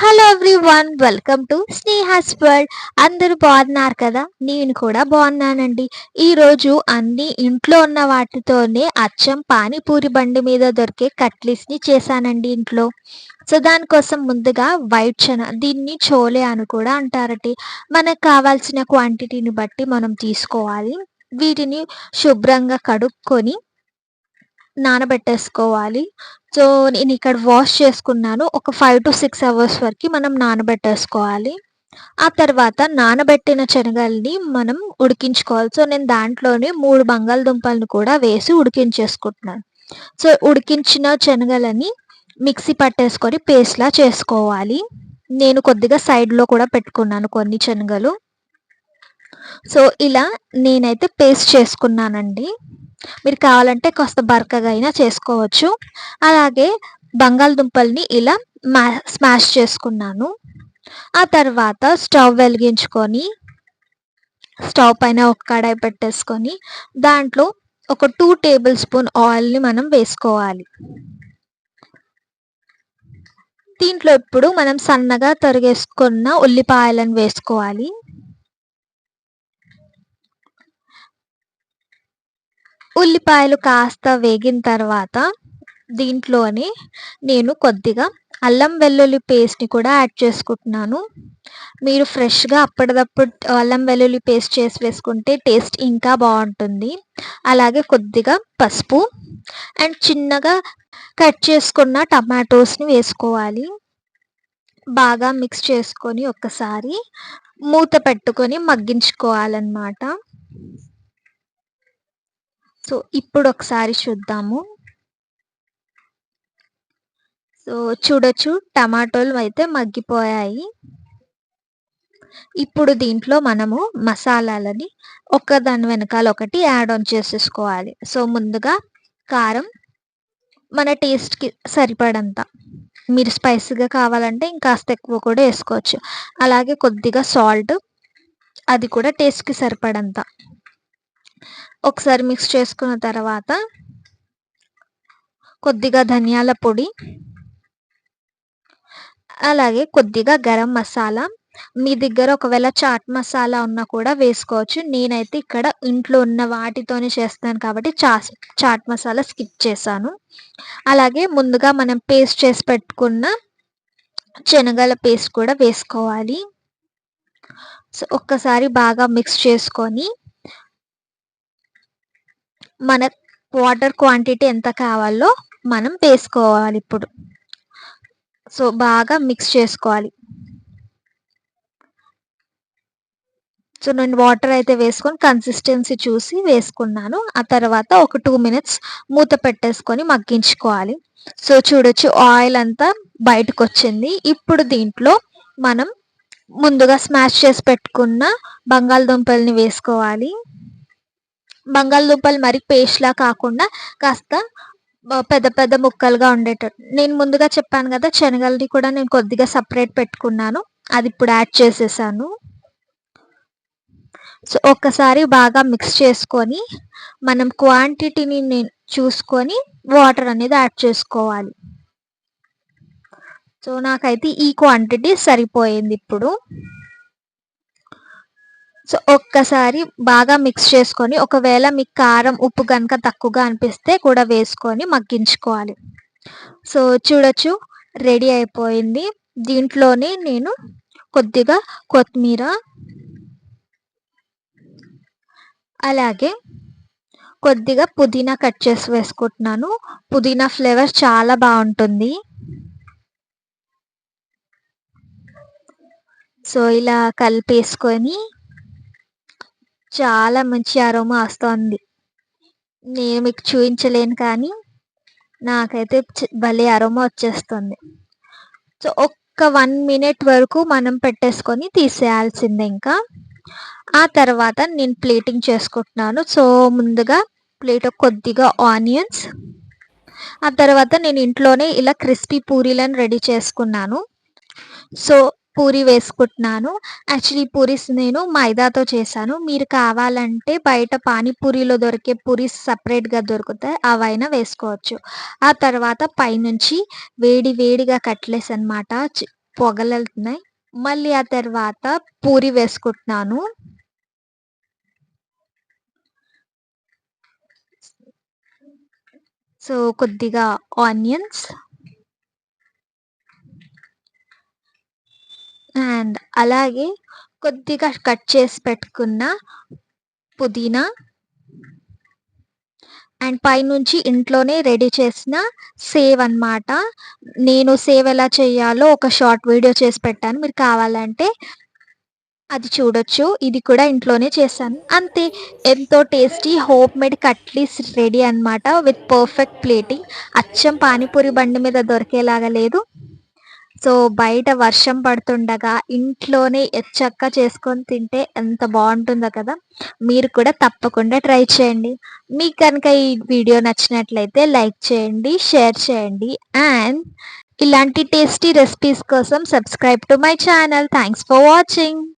Hello everyone welcome to Sneha's world అందరూ బాగున్నారు కదా? నేను కూడా బాగున్నానండి. ఈరోజు అన్ని ఇంట్లో ఉన్న వాటితోనే అచ్చం పానీపూరి బండి మీద దొరికే కట్లీస్ని చేశానండి ఇంట్లో. సో దానికోసం ముందుగా వైట్ చన దీన్ని చోలే అని కూడా అంటారటి. మనకు కావాల్సిన క్వాంటిటీని బట్టి మనం తీసుకోవాలి. వీటిని శుభ్రంగా కడుక్కొని నానబెట్టేసుకోవాలి. సో నేను ఇక్కడ వాష్ చేసుకున్నాను. ఒక ఫైవ్ టు సిక్స్ అవర్స్ వరకు మనం నానబెట్టేసుకోవాలి. ఆ తర్వాత నానబెట్టిన శనగల్ని మనం ఉడికించుకోవాలి. సో నేను దాంట్లోనే మూడు బంగాళదుంపలను కూడా వేసి ఉడికించేసుకుంటున్నాను. సో ఉడికించిన శనగలని మిక్సీ పట్టేసుకొని పేస్ట్లా చేసుకోవాలి. నేను కొద్దిగా సైడ్లో కూడా పెట్టుకున్నాను కొన్ని శనగలు. సో ఇలా నేనైతే పేస్ట్ చేసుకున్నానండి. మీరు కావాలంటే కాస్త బరకగా అయినా చేసుకోవచ్చు. అలాగే బంగాళదుంపల్ని ఇలా స్మాష్ చేసుకున్నాను. ఆ తర్వాత స్టవ్ వెలిగించుకొని స్టవ్ పైన ఒక కడాయి పెట్టేసుకొని దాంట్లో ఒక టూ టేబుల్ స్పూన్ ఆయిల్ని మనం వేసుకోవాలి. దీంట్లో ఇప్పుడు మనం సన్నగా తరిగేసుకున్న ఉల్లిపాయలను వేసుకోవాలి. ఉల్లిపాయలు కాస్త వేగిన తర్వాత దీంట్లోనే నేను కొద్దిగా అల్లం వెల్లుల్లి పేస్ట్ని కూడా యాడ్ చేసుకుంటున్నాను. మీరు ఫ్రెష్గా అప్పటిదప్పుడు అల్లం వెల్లుల్లి పేస్ట్ చేసి వేసుకుంటే టేస్ట్ ఇంకా బాగుంటుంది. అలాగే కొద్దిగా పసుపు అండ్ చిన్నగా కట్ చేసుకున్న టమాటోస్ని వేసుకోవాలి. బాగా మిక్స్ చేసుకొని ఒకసారి మూత పెట్టుకొని మగ్గించుకోవాలన్నమాట. సో ఇప్పుడు ఒకసారి చూద్దాము. సో చూడొచ్చు టమాటోలు అయితే మగ్గిపోయాయి. ఇప్పుడు దీంట్లో మనము మసాలాలని దాని వెనకాల ఒకటి యాడ్ ఆన్ చేసేసుకోవాలి. సో ముందుగా కారం మన టేస్ట్కి సరిపడంత. మీరు స్పైసీగా కావాలంటే ఇంకాస్త ఎక్కువ కూడా వేసుకోవచ్చు. అలాగే కొద్దిగా సాల్ట్ అది కూడా టేస్ట్కి సరిపడంత. ఒకసారి మిక్స్ చేసుకున్న తర్వాత కొద్దిగా ధనియాల పొడి అలాగే కొద్దిగా గరం మసాలా. మీ దగ్గర ఒకవేళ చాట్ మసాలా ఉన్నా కూడా వేసుకోవచ్చు. నేనైతే ఇక్కడ ఇంట్లో ఉన్న వాటితోనే చేస్తాను కాబట్టి చా చాట్ మసాలా స్కిప్ చేశాను. అలాగే ముందుగా మనం పేస్ట్ చేసి పెట్టుకున్న శనగల పేస్ట్ కూడా వేసుకోవాలి. సో ఒక్కసారి బాగా మిక్స్ చేసుకొని మన వాటర్ క్వాంటిటీ ఎంత కావాలో మనం వేసుకోవాలి ఇప్పుడు. సో బాగా మిక్స్ చేసుకోవాలి. సో నేను వాటర్ అయితే వేసుకొని కన్సిస్టెన్సీ చూసి వేసుకున్నాను. ఆ తర్వాత ఒక టూ మినిట్స్ మూత పెట్టేసుకొని మగ్గించుకోవాలి. సో చూడొచ్చు ఆయిల్ అంతా బయటకు వచ్చింది ఇప్పుడు దీంట్లో మనం ముందుగా స్మాష్ చేసి పెట్టుకున్న బంగాళదుంపల్ని వేసుకోవాలి. బంగాళదుంపలు మరి పేస్ట్లా కాకుండా కాస్త పెద్ద పెద్ద ముక్కలుగా ఉండేటట్టు. నేను ముందుగా చెప్పాను కదా శనగల్ని కూడా నేను కొద్దిగా సపరేట్ పెట్టుకున్నాను. అది ఇప్పుడు యాడ్ చేసేసాను. సో ఒక్కసారి బాగా మిక్స్ చేసుకొని మనం క్వాంటిటీని నేను చూసుకొని వాటర్ అనేది యాడ్ చేసుకోవాలి. సో నాకైతే ఈ క్వాంటిటీ సరిపోయింది ఇప్పుడు. సో ఒక్కసారి బాగా మిక్స్ చేసుకొని ఒకవేళ మీకు కారం ఉప్పు కనుక తక్కువగా అనిపిస్తే కూడా వేసుకొని మగ్గించుకోవాలి. సో చూడొచ్చు రెడీ అయిపోయింది. దీంట్లోనే నేను కొద్దిగా కొత్తిమీర అలాగే కొద్దిగా పుదీనా కట్ చేసి వేసుకుంటున్నాను. పుదీనా ఫ్లేవర్ చాలా బాగుంటుంది. సో ఇలా కలిపేసుకొని చాలా మంచి అరోమా వస్తుంది. నేను మీకు చూపించలేను కానీ నాకైతే భలే అరోమా వచ్చేస్తుంది. సో ఒక్క వన్ మినిట్ వరకు మనం పెట్టేసుకొని తీసేయాల్సిందే ఇంకా. ఆ తర్వాత నేను ప్లేటింగ్ చేసుకుంటున్నాను. సో ముందుగా ప్లేట్ కొద్దిగా ఆనియన్స్. ఆ తర్వాత నేను ఇంట్లోనే ఇలా క్రిస్పీ పూరీలను రెడీ చేసుకున్నాను. సో పూరి వేసుకుంటున్నాను యాక్చువల్లీ పూరీస్ నేను మైదాతో చేశాను మీరు కావాలంటే బయట పానీపూరిలో దొరికే పూరీస్ సపరేట్గా దొరుకుతాయి అవైనా వేసుకోవచ్చు ఆ తర్వాత పైనుంచి వేడి వేడిగా కట్లెస్ అనమాట పొగలెళ్తున్నాయి. మళ్ళీ ఆ తర్వాత పూరి వేసుకుంటున్నాను. సో, కొద్దిగా ఆనియన్స్. అండ్ అలాగే కొద్దిగా కట్ చేసి పెట్టుకున్న పుదీనా. అండ్ పైనుంచి ఇంట్లోనే రెడీ చేసిన సేవ్ అన్నమాట. నేను సేవ్ ఎలా చేయాలో ఒక షార్ట్ వీడియో చేసి పెట్టాను. మీరు కావాలంటే అది చూడొచ్చు. ఇది కూడా ఇంట్లోనే చేశాను. అంతే ఎంతో tasty home made cutlets ready అన్నమాట. With perfect plating. అచ్చం పానీపూరి బండి మీద దొరికేలాగా లేదు. సో, బయట వర్షం పడుతుండగా ఇంట్లోనే ఎచ్చక్క చేసుకొని తింటే ఎంత బాగుంటుందో కదా! మీరు కూడా తప్పకుండా ట్రై చేయండి. మీకు కనుక ఈ వీడియో నచ్చినట్లయితే లైక్ చేయండి, షేర్ చేయండి. అండ్ ఇలాంటి టేస్టీ రెసిపీస్ కోసం subscribe to my channel. Thanks for watching.